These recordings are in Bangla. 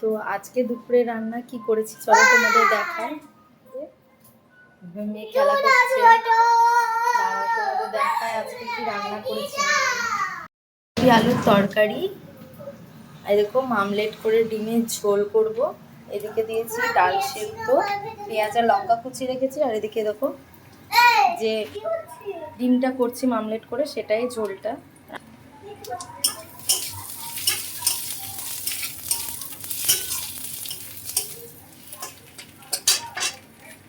তো আজকে দুপুরে রান্না কি করেছি? চলো তোমাদের দেখাই। মেয়ে খেলা করছে। তোমাদের দেখায় আজকে কি রান্না করেছি। আলুর তরকারি। এই দেখো, মামলেট করে ডিমের ঝোল করব। এদিকে দিয়েছি ডাল সেদ্ধ। পেঁয়াজ আর লঙ্কা কুচি রেখেছি। আর এদিকে দেখো, যে ডিমটা করছি মামলেট করে, সেটাই ঝোলটা।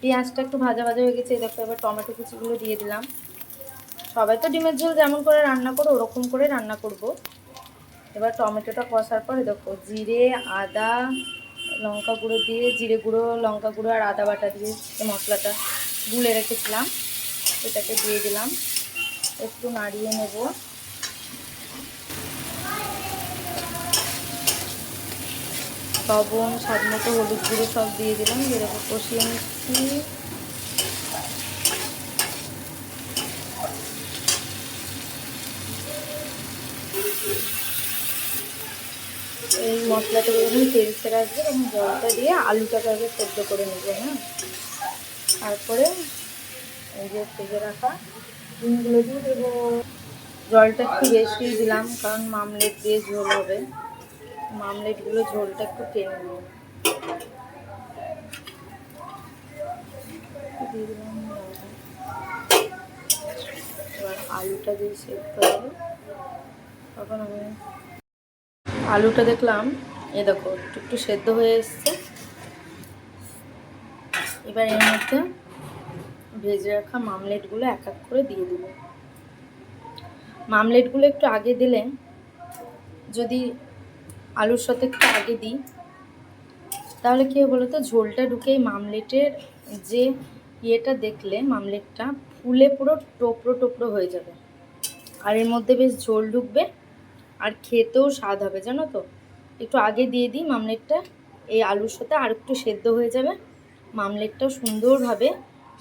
পেঁয়াজটা একটু ভাজা ভাজা হয়ে গেছে দেখো এবার টমেটো কুচিগুলো দিয়ে দিলাম। সবাই তো ডিমের ঝোল যেমন করে রান্না করো, ওরকম করে রান্না করব। এবার টমেটোটা কষার পরে দেখো জিরে, আদা, লঙ্কা গুঁড়ো দিয়ে, জিরে গুঁড়ো, লঙ্কা গুঁড়ো আর আদা বাটা দিয়ে মশলাটা গুলে রেখেছিলাম, এটাকে দিয়ে দিলাম। একটু নাড়িয়ে নেব। লবণ, স্বাদ মতো হলুদ গুঁড়ো সব দিয়ে দিলাম দেখো কষিয়ে নিচ্ছি। এই মশলাটা যখন তেল ছেড়ে আসবে, তখন জলটা দিয়ে আলুটাকে আগে সেদ্ধ করে নেব হ্যাঁ? তারপরে এই যে ভেজে রাখা ডিমগুলো দিয়ে দেবো। জলটা একটু বেশি দিলাম, কারণ মামলেট দিয়ে ঝোল হবে। মামলেটগুলো ঝোলটা একটু টেনে নেব দিয়ে দিলাম এবার আলুটা দিয়ে সেদ্ধ তখন আমি আলুটা দেখলাম এ দেখো, একটু একটু সেদ্ধ হয়ে এসছে। এবার এর মধ্যে ভেজে রাখা মামলেটগুলো এক এক করে দিয়ে দেবো। মামলেটগুলো একটু আগে দিলে যদি আলুর সাথে একটু আগে দিই। তাহলে কী বলো তো ঝোলটা ঢুকেই মামলেটের যে ইয়েটা দেখলে, মামলেটটা ফুলে পুরো টোপরো টোপরো হয়ে যাবে। আর এর মধ্যে বেশ ঝোল ঢুকবে আর খেতেও স্বাদ হবে, জানো তো? একটু আগে দিয়ে দিই মামলেটটা, এই আলুর সাথে আর একটু সেদ্ধ হয়ে যাবে। মামলেটটাও সুন্দরভাবে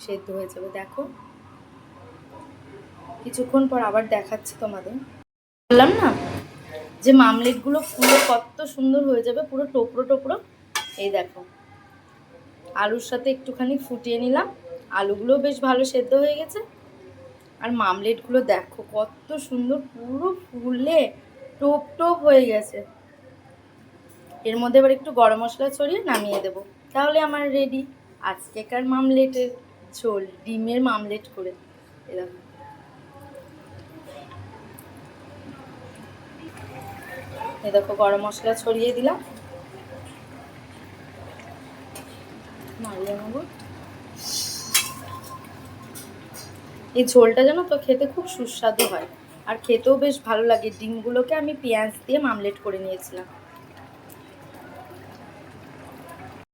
সেদ্ধ হয়ে যাবে, দেখো। কিছুক্ষণ পর আবার দেখাচ্ছি তোমাদের। বললাম না? যে মামলেটগুলো ফুলে কত সুন্দর হয়ে যাবে, পুরো টোপরো টোপরো। এই দেখো, আলুর সাথে একটুখানি ফুটিয়ে নিলাম। আলুগুলো বেশ ভালো সেদ্ধ হয়ে গেছে। আর মামলেটগুলো দেখো, কত সুন্দর, পুরো ফুলে টোপ টোপ হয়ে গেছে। এর মধ্যে এবার একটু গরম মশলা ছড়িয়ে নামিয়ে দেব। তাহলে আমার রেডি আজকেকার মামলেটের ঝোল, ডিমের মামলেট করে। এরকম এ দেখো গরম মশলা ছড়িয়ে দিলাম। নাড়িয়ে নেব। এই ঝোলটা জানো তো খেতে খুব সুস্বাদু হয়। আর খেতেও বেশ ভালো লাগে। ডিমগুলোকে আমি পেঁয়াজ দিয়ে মামলেট করে নিয়েছিলাম।